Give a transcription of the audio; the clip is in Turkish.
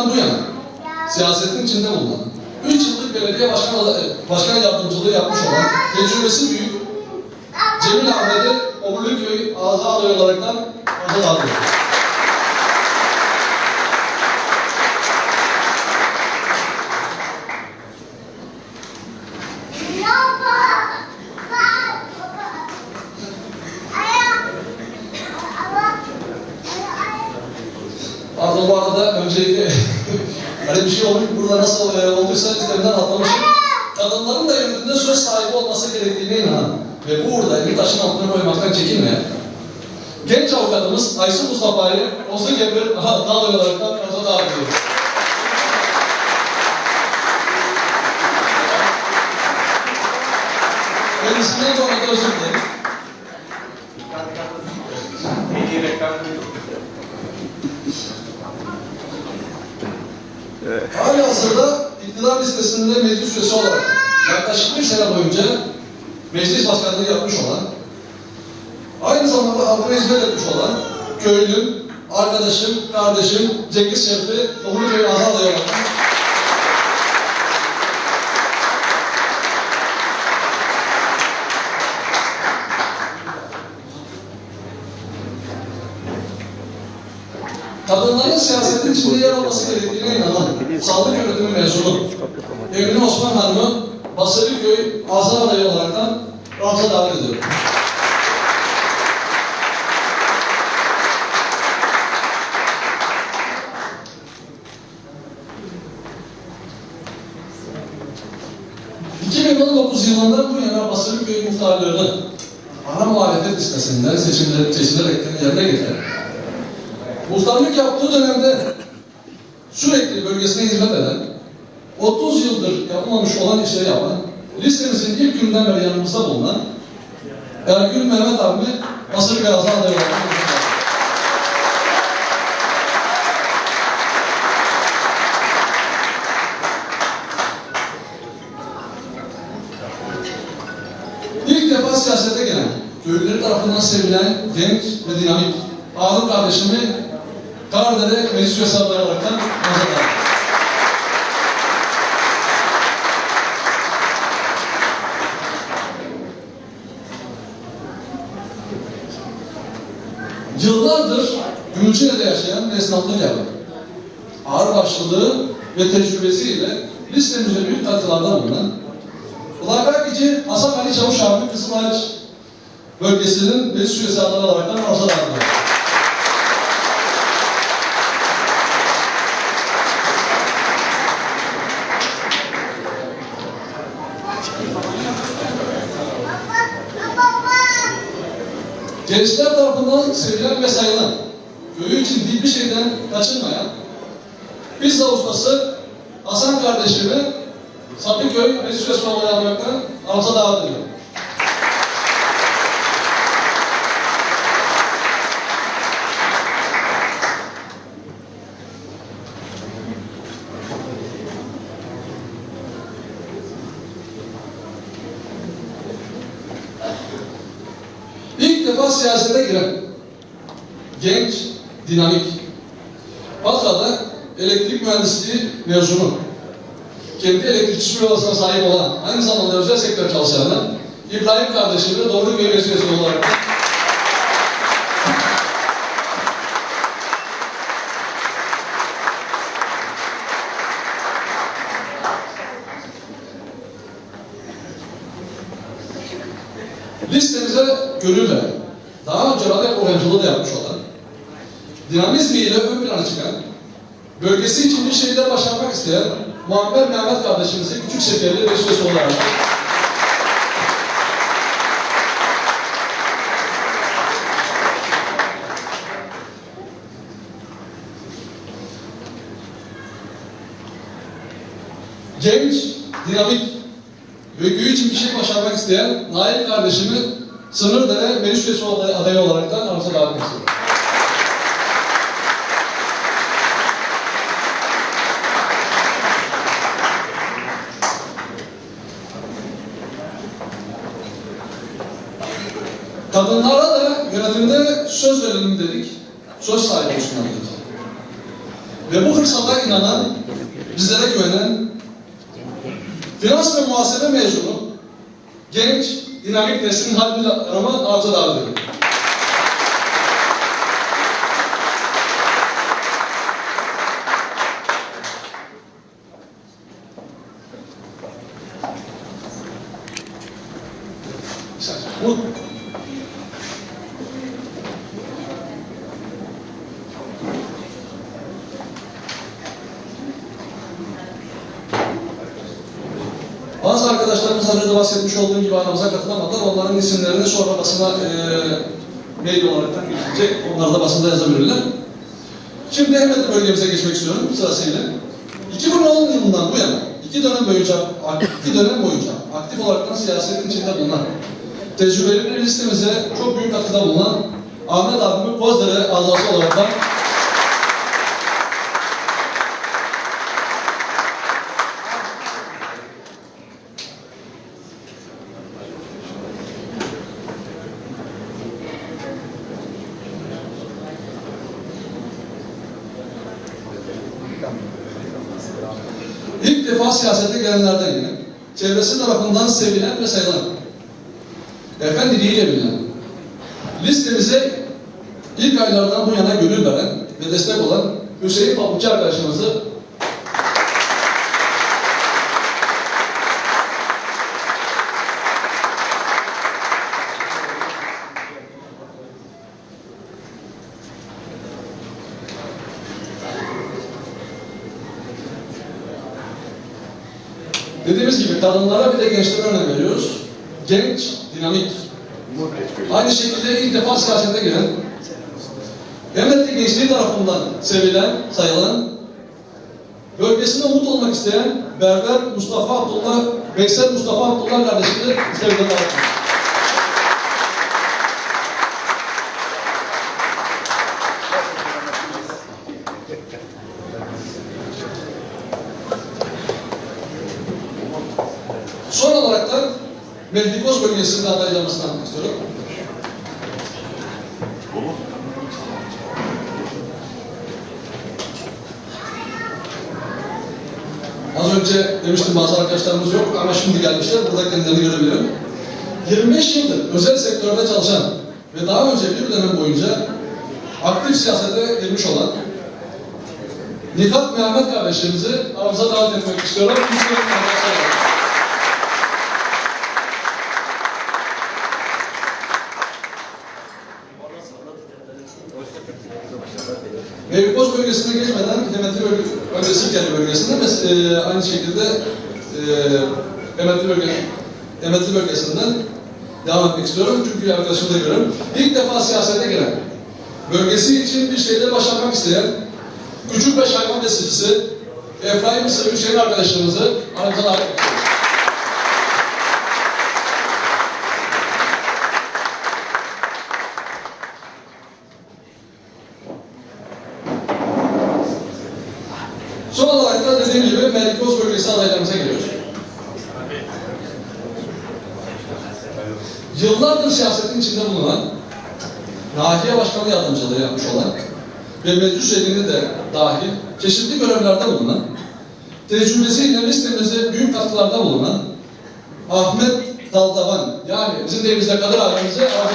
yılından bu yana siyasetin içinde bulunan, 3 yıllık belediye başkan, başkan yardımcılığı yapmış olan, tecrübesi büyük, Cemil Ahmet'i Oburluköy Ağza Aday olaraktan Ağza alıyor. Pardon bu arada öncelikle hani bir şey olmuş burada nasıl e, olduysa üstlerinden atlamışım. Kadınların da evinde söz sahibi olması gerektiğine inanan ve bu uğurda elini taşın altına koymaktan çekinmeyen genç avukatımız Aysu Mustafa'yı Ozun Gebir dağ olarak da orada davet ediyoruz. Kendisinden da özür dilerim. Hali hazırda iktidar listesinde meclis üyesi olarak yaklaşık bir sene boyunca meclis başkanlığı yapmış olan, aynı zamanda halka hizmet etmiş olan köylüm, arkadaşım, kardeşim Cengiz Şerif'i Doğruköy Azal Adayı kadınların siyasetin içinde yer alması gerektiğine inanan sağlık yönetimi mezunu Emine Osman Hanım'ı Basarıköy Azam Adayı olaraktan Ramza davet ediyorum. ...2019 yılında bu yana Basarıköy muhtarlığını ana muhalefet listesinden seçimler, seçilerek yerine getiren Muhtarlık yaptığı dönemde sürekli bölgesine hizmet eden, 30 yıldır yapılmamış olan işleri yapan, listemizin ilk günden beri yanımızda bulunan Ergül Mehmet abi Basır Gazi adayı İlk defa siyasete gelen, köylüleri tarafından sevilen genç ve dinamik Harun kardeşimi Üyesi adayı olaraktan nazar Yıllardır Gümüşhane'de yaşayan ve esnaflık yapan, ağır başlılığı ve tecrübesiyle listemizde büyük katkılarda bulunan Ulagakici Hasan Ali Çavuş abi Kızılayır bölgesinin meclis üyesi adayı olaraktan arıza dağıtıyor. Gençler tarafından sevilen ve sayılan, köyü için hiçbir şeyden kaçınmayan, pizza ustası Hasan kardeşimi Sapıköy Meclis Üyesi olarak almaktan arıza davet ediyorum. İlk defa siyasete giren genç, dinamik, Batra'da elektrik mühendisliği mezunu, kendi elektrik süpürgesine sahip olan, aynı zamanda özel sektör çalışanı İbrahim kardeşimle Doğru Köy Belediyesi olarak listemize gönül veren, radyo oyunculuğu da yapmış olan, dinamizmiyle ön plana çıkan, bölgesi için bir şeyler başarmak isteyen Muammer Mehmet kardeşimizi küçük seferli Beşiktaş olarak. Genç, dinamik ve köyü için bir şey başarmak isteyen Nail kardeşimi Sınırdere Meclis Üyesi adayı olarak da aramıza davet ediyorum. Kadınlara da yönetimde söz verelim dedik. Söz sahibi olsunlar dedik. ve bu fırsata inanan, bizlere güvenen, finans ve muhasebe mezunu, genç, dinamik neslin halini arama arzu davet ediyorum. Bu Bazı arkadaşlarımız az önce bahsetmiş olduğum gibi aramıza katılamadılar. Onların isimlerini sonra basına e, mail olarak gidecek. Onları da basında yazabilirler. Şimdi hemen bölgemize geçmek istiyorum sırasıyla. 2010 yılından bu yana iki dönem boyunca, iki dönem boyunca aktif olarak siyasetin içinde bulunan, tecrübeli bir listemize çok büyük katkıda bulunan Ahmet abimi Kozdere Allah'ı olarak da İlk defa siyasete gelenlerden yine, çevresi tarafından sevilen ve sayılan, efendiliğiyle bilinen, listemize ilk aylardan bu yana gönül veren ve destek olan Hüseyin Pabuççu arkadaşımızı gibi kadınlara bir de gençlere önem veriyoruz. Genç, dinamik. Aynı şekilde ilk defa siyasete giren, emekli gençliği tarafından sevilen, sayılan, bölgesinde umut olmak isteyen Berber Mustafa Abdullah, Veysel Mustafa Abdullah kardeşini sevgiyle davet ediyoruz. Son olarak da Bölgesinde adaylamasını anlatmak istiyorum. Az önce demiştim bazı arkadaşlarımız yok ama şimdi gelmişler. Burada kendilerini görebiliyorum. 25 yıldır özel sektörde çalışan ve daha önce bir dönem boyunca aktif siyasete girmiş olan Nihat Mehmet kardeşlerimizi aramıza davet etmek istiyorum. Üç arkadaşlar. Bölgesine geçmeden Emetli bölge, önce Silkeli bölgesinde ve aynı şekilde e, Emetli, bölge, Emetli bölgesinden devam etmek istiyorum. Çünkü arkadaşımı da görüyorum. İlk defa siyasete giren, bölgesi için bir şeyler başarmak isteyen, küçük ve hayvan besicisi Efraim Hüseyin arkadaşlarımızı aramıza davet ediyoruz. Son olarak da dediğim gibi Melikoz bölgesi adaylarımıza geliyoruz. Yıllardır siyasetin içinde bulunan, nahiye başkanı yardımcılığı yapmış olan ve meclis üyeliğini de dahil çeşitli görevlerde bulunan, tecrübesiyle listemize büyük katkılarda bulunan Ahmet Daldavan, yani bizim deyimizde Kadir abimizi arzu.